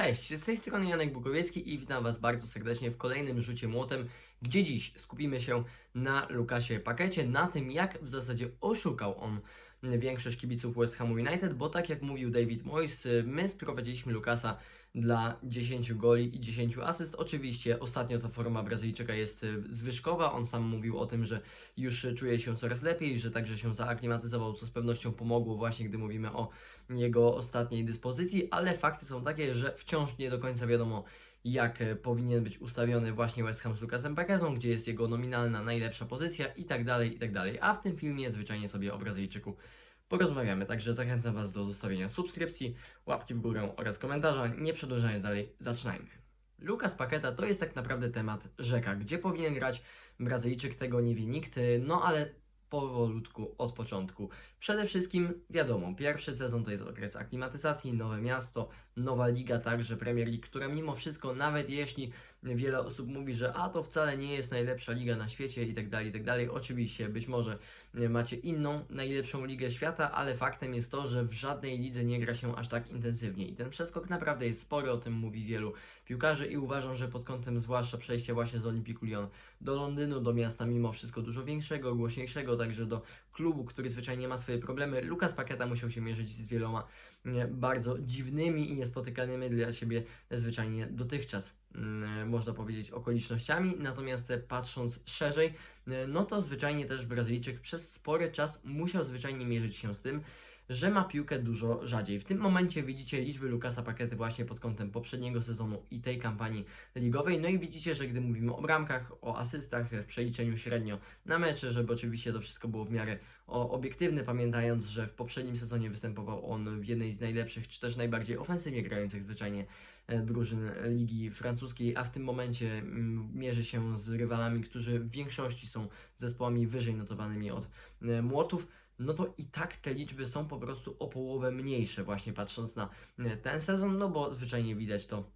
Cześć, z tej strony Janek Bukowiecki i witam Was bardzo serdecznie w kolejnym rzucie młotem, gdzie dziś skupimy się na Lukasie Pakecie, na tym jak w zasadzie oszukał on większość kibiców West Ham United, bo tak jak mówił David Moyes, my sprowadziliśmy Lukasa dla 10 goli i 10 asyst. Oczywiście ostatnio ta forma Brazylijczyka jest y, zwyżkowa, on sam mówił o tym, że już czuje się coraz lepiej, że także się zaaklimatyzował, co z pewnością pomogło właśnie, gdy mówimy o jego ostatniej dyspozycji, ale fakty są takie, że wciąż nie do końca wiadomo, jak e, powinien być ustawiony właśnie West Ham z Lukasem Paketą, gdzie jest jego nominalna najlepsza pozycja i tak dalej, i tak dalej. A w tym filmie zwyczajnie sobie o Brazylijczyku porozmawiamy, także zachęcam Was do zostawienia subskrypcji, łapki w górę oraz komentarza. Nie przedłużając dalej, zaczynajmy. Lukas Paketa to jest tak naprawdę temat rzeka, gdzie powinien grać Brazylijczyk, tego nie wie nikt, no ale powolutku od początku. Przede wszystkim wiadomo, pierwszy sezon to jest okres aklimatyzacji, nowe miasto, nowa liga, także Premier League, która mimo wszystko, nawet jeśli wiele osób mówi, że a to wcale nie jest najlepsza liga na świecie i tak dalej, i tak dalej. Oczywiście, być może e, macie inną, najlepszą ligę świata, ale faktem jest to, że w żadnej lidze nie gra się aż tak intensywnie i ten przeskok naprawdę jest spory, o tym mówi wielu piłkarzy i uważam, że pod kątem zwłaszcza przejścia właśnie z Olympiku Lyon do Londynu, do miasta mimo wszystko dużo większego, głośniejszego, także do klubu, który zwyczajnie ma swoje problemy. Lukas Paketa musiał się mierzyć z wieloma bardzo dziwnymi i niespotykanymi dla siebie zwyczajnie dotychczas, można powiedzieć, okolicznościami. Natomiast patrząc szerzej, no to zwyczajnie też Brazylijczyk przez spory czas musiał zwyczajnie mierzyć się z tym, że ma piłkę dużo rzadziej. W tym momencie widzicie liczby Lukasa Pakety właśnie pod kątem poprzedniego sezonu i tej kampanii ligowej. No i widzicie, że gdy mówimy o bramkach, o asystach w przeliczeniu średnio na mecze, żeby oczywiście to wszystko było w miarę obiektywne, pamiętając, że w poprzednim sezonie występował on w jednej z najlepszych, czy też najbardziej ofensywnie grających zwyczajnie drużyn Ligi Francuskiej, a w tym momencie mm, mierzy się z rywalami, którzy w większości są zespołami wyżej notowanymi od e, Młotów no to i tak te liczby są po prostu o połowę mniejsze, właśnie patrząc na e, ten sezon, no bo zwyczajnie widać to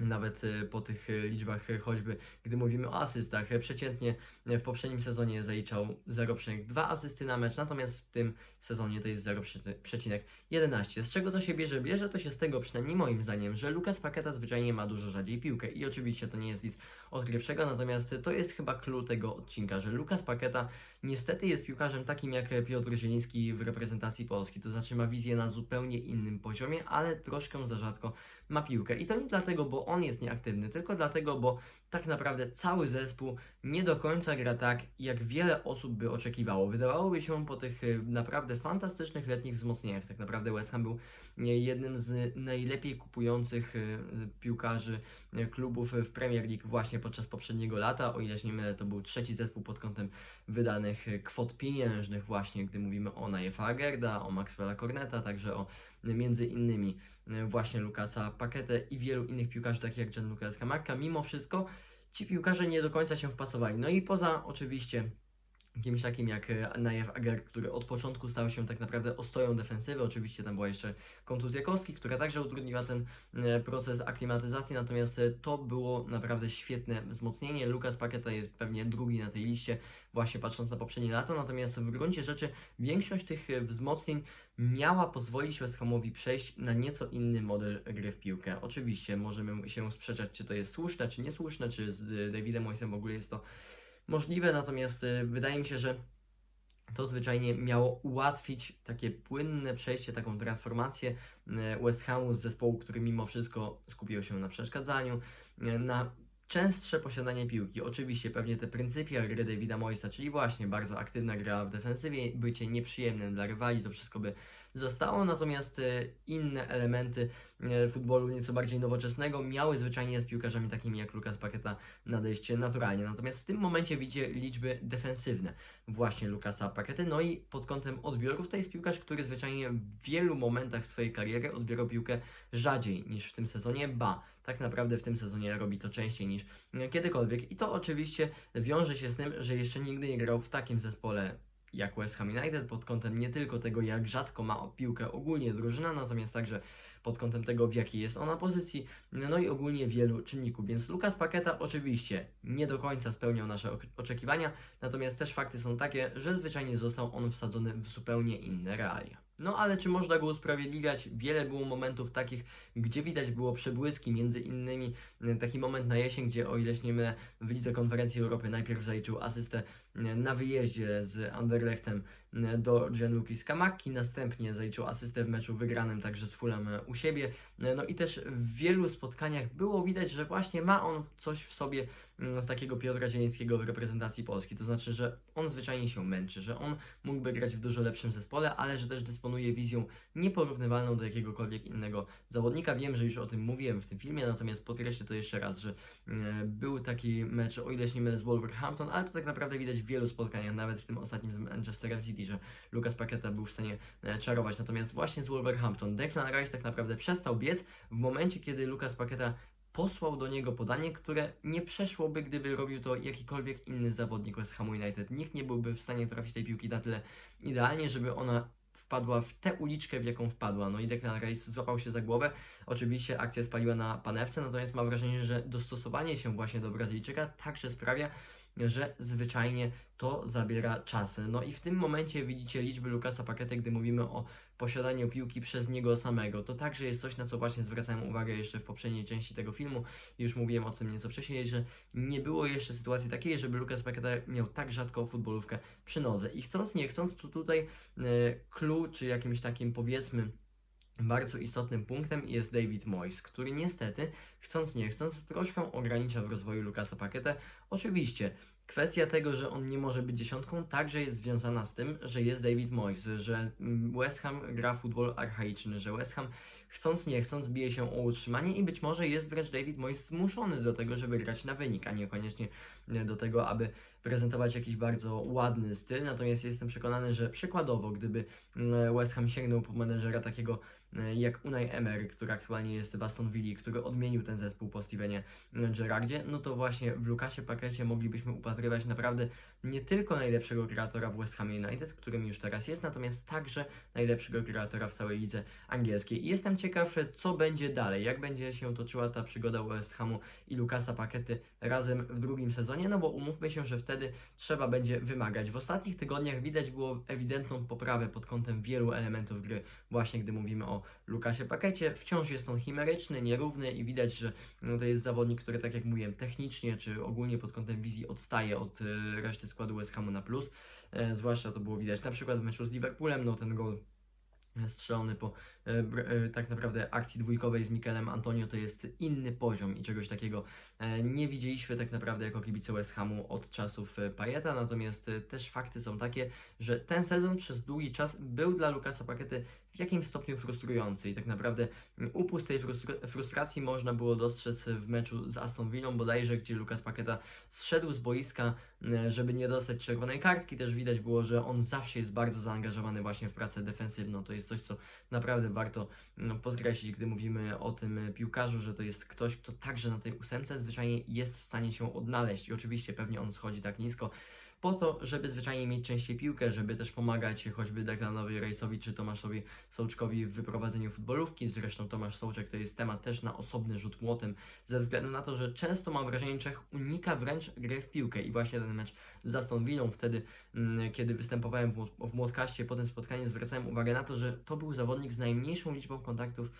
nawet e, po tych e, liczbach, choćby gdy mówimy o asystach. Przeciętnie w poprzednim sezonie zaliczał 0,2 asysty na mecz, natomiast w tym sezonie to jest 0,11. Z czego to się bierze? Bierze to się z tego, przynajmniej moim zdaniem, że Lukas Paketa zwyczajnie ma dużo rzadziej piłkę i oczywiście to nie jest nic odkrywczego, natomiast to jest chyba clue tego odcinka, że Lukas Paketa niestety jest piłkarzem takim jak Piotr Zieliński w reprezentacji Polski, to znaczy ma wizję na zupełnie innym poziomie, ale troszkę za rzadko ma piłkę. I to nie dlatego, bo on jest nieaktywny, tylko dlatego, bo tak naprawdę cały zespół nie do końca gra tak, jak wiele osób by oczekiwało. Wydawałoby się po tych y, naprawdę fantastycznych letnich wzmocnieniach, tak naprawdę West Ham był y, jednym z najlepiej kupujących y, piłkarzy klubów w Premier League właśnie podczas poprzedniego lata. O ile się nie mylę, to był trzeci zespół pod kątem wydanych kwot pieniężnych właśnie, gdy mówimy o Najefa Agerda, o Maxwella Corneta, także o między innymi właśnie Lukasa Paketę i wielu innych piłkarzy, takich jak Gianluca Escamarca. Mimo wszystko ci piłkarze nie do końca się wpasowali. No i poza oczywiście kimś takim jak e, Najew Ager, który od początku stał się tak naprawdę ostoją defensywy. Oczywiście tam była jeszcze kontuzja która także utrudniła ten e, proces aklimatyzacji, natomiast e, to było naprawdę świetne wzmocnienie. Lukas Paketa jest pewnie drugi na tej liście, właśnie patrząc na poprzednie lato, natomiast w gruncie rzeczy większość tych wzmocnień miała pozwolić West Hamowi przejść na nieco inny model gry w piłkę. Oczywiście możemy się sprzeczać, czy to jest słuszne, czy niesłuszne, czy z Davidem Moisem w ogóle jest to możliwe, natomiast y, wydaje mi się, że to zwyczajnie miało ułatwić takie płynne przejście, taką transformację y, West Hamu z zespołu, który mimo wszystko skupiał się na przeszkadzaniu, y, na częstsze posiadanie piłki. Oczywiście pewnie te pryncypia gry Davida Moisa, czyli właśnie bardzo aktywna gra w defensywie, bycie nieprzyjemnym dla rywali, to wszystko by zostało, natomiast e, inne elementy e, futbolu nieco bardziej nowoczesnego miały zwyczajnie z piłkarzami takimi jak Lukas Paketa nadejście naturalnie. Natomiast w tym momencie widzicie liczby defensywne właśnie Lukasa Pakety. No i pod kątem odbiorów to jest piłkarz, który zwyczajnie w wielu momentach swojej kariery odbierał piłkę rzadziej niż w tym sezonie, ba, tak naprawdę w tym sezonie robi to częściej niż kiedykolwiek. I to oczywiście wiąże się z tym, że jeszcze nigdy nie grał w takim zespole jak West Ham United pod kątem nie tylko tego, jak rzadko ma piłkę ogólnie drużyna, natomiast także pod kątem tego, w jakiej jest ona pozycji, no i ogólnie wielu czynników. Więc Lukas Paketa oczywiście nie do końca spełniał nasze oczekiwania, natomiast też fakty są takie, że zwyczajnie został on wsadzony w zupełnie inne realia. No ale czy można go usprawiedliwiać? Wiele było momentów takich, gdzie widać było przebłyski, między innymi e, taki moment na jesień, gdzie o ile się nie mylę, w Lidze Konferencji Europy najpierw zaliczył asystę e, na wyjeździe z Anderlechtem e, do Gianluki Skamaki, następnie zaliczył asystę w meczu wygranym także z Fulham u siebie. No i też w wielu spotkaniach było widać, że właśnie ma on coś w sobie z takiego Piotra Zielińskiego w reprezentacji Polski. To znaczy, że on zwyczajnie się męczy, że on mógłby grać w dużo lepszym zespole, ale że też dysponuje wizją nieporównywalną do jakiegokolwiek innego zawodnika. Wiem, że już o tym mówiłem w tym filmie, natomiast podkreślę to jeszcze raz, że e, był taki mecz, o ile się nie mylę, z Wolverhampton, ale to tak naprawdę widać w wielu spotkaniach, nawet w tym ostatnim z Manchesterem City, że Lucas Paqueta był w stanie e, czarować. Natomiast właśnie z Wolverhampton Declan Rice tak naprawdę przestał biec w momencie, kiedy Lucas Paqueta posłał do niego podanie, które nie przeszłoby, gdyby robił to jakikolwiek inny zawodnik West Ham United. Nikt nie byłby w stanie trafić tej piłki na tyle idealnie, żeby ona wpadła w tę uliczkę, w jaką wpadła. No i Declan Rice złapał się za głowę. Oczywiście akcja spaliła na panewce, natomiast mam wrażenie, że dostosowanie się właśnie do Brazylijczyka także sprawia, że zwyczajnie to zabiera czas. No i w tym momencie widzicie liczby Lukasa Pakety, gdy mówimy o posiadaniu piłki przez niego samego. To także jest coś, na co właśnie zwracałem uwagę jeszcze w poprzedniej części tego filmu. Już mówiłem o tym nieco wcześniej, że nie było jeszcze sytuacji takiej, żeby Lukas Paketa miał tak rzadko futbolówkę przy nodze. I chcąc, nie chcąc, to tutaj e, clue, czy jakimś takim powiedzmy bardzo istotnym punktem jest David Moyes, który niestety, chcąc nie chcąc, troszkę ogranicza w rozwoju Lukasa Paketę. Oczywiście, kwestia tego, że on nie może być dziesiątką, także jest związana z tym, że jest David Moyes, że West Ham gra futbol archaiczny, że West Ham chcąc nie chcąc bije się o utrzymanie i być może jest wręcz David Moyes zmuszony do tego, żeby grać na wynik, a niekoniecznie do tego, aby prezentować jakiś bardzo ładny styl. Natomiast jestem przekonany, że przykładowo, gdyby mm, West Ham sięgnął po menedżera takiego jak Unai Emery, który aktualnie jest w Aston Villa, który odmienił ten zespół po Stevenie Gerrardzie, no to właśnie w Lukasie Pakecie moglibyśmy upatrywać naprawdę nie tylko najlepszego kreatora w West Ham United, którym już teraz jest, natomiast także najlepszego kreatora w całej lidze angielskiej. I jestem ciekaw, co będzie dalej, jak będzie się toczyła ta przygoda West Hamu i Lukasa Pakety razem w drugim sezonie, no bo umówmy się, że wtedy trzeba będzie wymagać. W ostatnich tygodniach widać było ewidentną poprawę pod kątem wielu elementów gry, właśnie gdy mówimy o Lukasie Pakecie. Wciąż jest on chimeryczny, nierówny i widać, że no, to jest zawodnik, który tak jak mówiłem, technicznie czy ogólnie pod kątem wizji odstaje od y, reszty składu West Hamu na plus. E, zwłaszcza to było widać na przykład w meczu z Liverpoolem, no ten gol strzelony po e, br- e, tak naprawdę akcji dwójkowej z Mikelem Antonio to jest inny poziom i czegoś takiego e, nie widzieliśmy tak naprawdę jako kibice West Hamu od czasów e, Payeta, natomiast e, też fakty są takie, że ten sezon przez długi czas był dla Lukasa Pakety w jakimś stopniu frustrujący i tak naprawdę mm, upust tej frustr- frustracji można było dostrzec w meczu z Aston Villą bodajże, gdzie Lukas Paketa zszedł z boiska, e, żeby nie dostać czerwonej kartki, też widać było, że on zawsze jest bardzo zaangażowany właśnie w pracę defensywną, to jest coś, co naprawdę warto no, podkreślić, gdy mówimy o tym piłkarzu, że to jest ktoś, kto także na tej ósemce zwyczajnie jest w stanie się odnaleźć. I oczywiście pewnie on schodzi tak nisko, po to, żeby zwyczajnie mieć częściej piłkę, żeby też pomagać choćby Declanowi Rejsowi czy Tomaszowi Sołczkowi w wyprowadzeniu futbolówki. Zresztą Tomasz Sołczek to jest temat też na osobny rzut młotem, ze względu na to, że często mam wrażenie, Czech unika wręcz gry w piłkę i właśnie ten mecz z Aston Villą wtedy, mm, kiedy występowałem w, w Młotkaście po tym spotkaniu, zwracałem uwagę na to, że to był zawodnik z najmniejszą liczbą kontaktów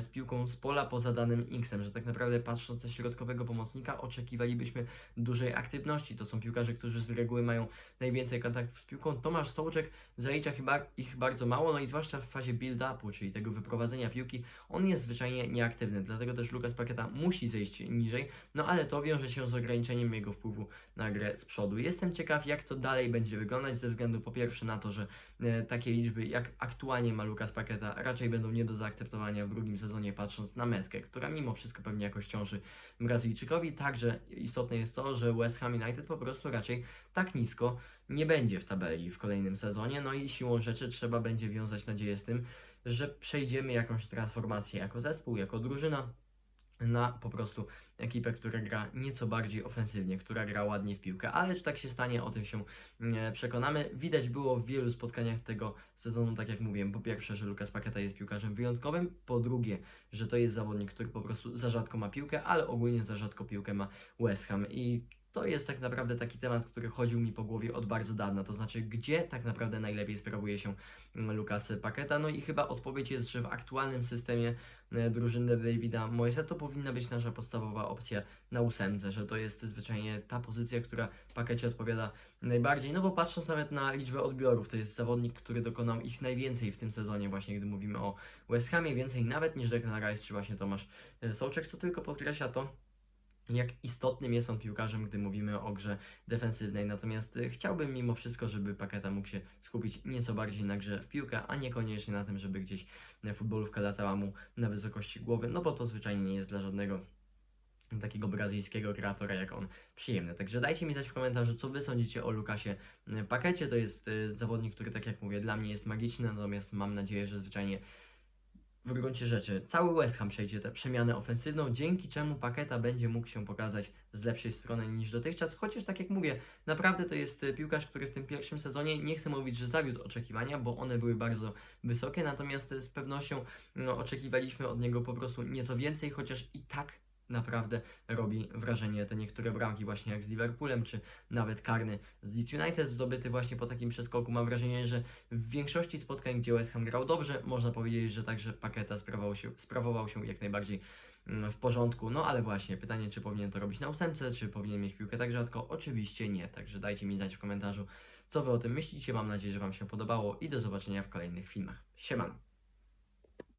z piłką z pola poza danym Inksem, że tak naprawdę patrząc na środkowego pomocnika oczekiwalibyśmy dużej aktywności. To są piłkarze, którzy z reguły mają najwięcej kontaktów z piłką. Tomasz Sołczek zalicza chyba ich bardzo mało, no i zwłaszcza w fazie build-upu, czyli tego wyprowadzenia piłki, on jest zwyczajnie nieaktywny, dlatego też Lukas Pakieta musi zejść niżej, no ale to wiąże się z ograniczeniem jego wpływu na grę z przodu. Jestem ciekaw, jak to dalej będzie wyglądać, ze względu po pierwsze na to, że takie liczby, jak aktualnie ma Lukas Pakieta, raczej będą nie do zaakceptowania w drugim sezonie, patrząc na metkę, która mimo wszystko pewnie jakoś ciąży Brazylijczykowi. Także istotne jest to, że West Ham United po prostu raczej tak nisko nie będzie w tabeli w kolejnym sezonie, no i siłą rzeczy trzeba będzie wiązać nadzieję z tym, że przejdziemy jakąś transformację jako zespół, jako drużyna na po prostu ekipę, która gra nieco bardziej ofensywnie, która gra ładnie w piłkę, ale czy tak się stanie, o tym się przekonamy. Widać było w wielu spotkaniach tego sezonu, tak jak mówiłem, po pierwsze, że Lukas Paketa jest piłkarzem wyjątkowym, po drugie, że to jest zawodnik, który po prostu za rzadko ma piłkę, ale ogólnie za rzadko piłkę ma West Ham. I to jest tak naprawdę taki temat, który chodził mi po głowie od bardzo dawna. To znaczy, gdzie tak naprawdę najlepiej sprawuje się mm, Lukas Paketa? No i chyba odpowiedź jest, że w aktualnym systemie e, drużyny Davida Moyesa to powinna być nasza podstawowa opcja na ósemce, że to jest zwyczajnie ta pozycja, która Pakecie odpowiada najbardziej. No bo patrząc nawet na liczbę odbiorów, to jest zawodnik, który dokonał ich najwięcej w tym sezonie, właśnie gdy mówimy o West Hamie, więcej nawet niż Declan Rice czy właśnie Tomasz e, Sołczek, co tylko podkreśla to, jak istotnym jest on piłkarzem, gdy mówimy o grze defensywnej. Natomiast y, chciałbym mimo wszystko, żeby Paketa mógł się skupić nieco bardziej na grze w piłkę, a niekoniecznie na tym, żeby gdzieś y, futbolówka latała mu na wysokości głowy, no bo to zwyczajnie nie jest dla żadnego takiego brazylijskiego kreatora jak on przyjemne. Także dajcie mi znać w komentarzu, co Wy sądzicie o Lukasie y, Pakecie. To jest zawodnik, który tak jak mówię, dla mnie jest magiczny, natomiast mam nadzieję, że zwyczajnie w gruncie rzeczy. Cały West Ham przejdzie tę przemianę ofensywną, dzięki czemu Paketa będzie mógł się pokazać z lepszej strony niż dotychczas, chociaż tak jak mówię, naprawdę to jest y, piłkarz, który w tym pierwszym sezonie, nie chcę mówić, że zawiódł oczekiwania, bo one były bardzo wysokie, natomiast y, z pewnością no, oczekiwaliśmy od niego po prostu nieco więcej, chociaż i tak naprawdę robi wrażenie te niektóre bramki właśnie jak z Liverpoolem, czy nawet karny z Leeds United zdobyty właśnie po takim przeskoku. Mam wrażenie, że w większości spotkań, gdzie West Ham grał dobrze, można powiedzieć, że także Paketa sprawował się, sprawował się jak najbardziej mm, w porządku. No ale właśnie, pytanie, czy powinien to robić na ósemce, czy powinien mieć piłkę tak rzadko? Oczywiście nie, także dajcie mi znać w komentarzu, co Wy o tym myślicie. Mam nadzieję, że Wam się podobało i do zobaczenia w kolejnych filmach. Siemano!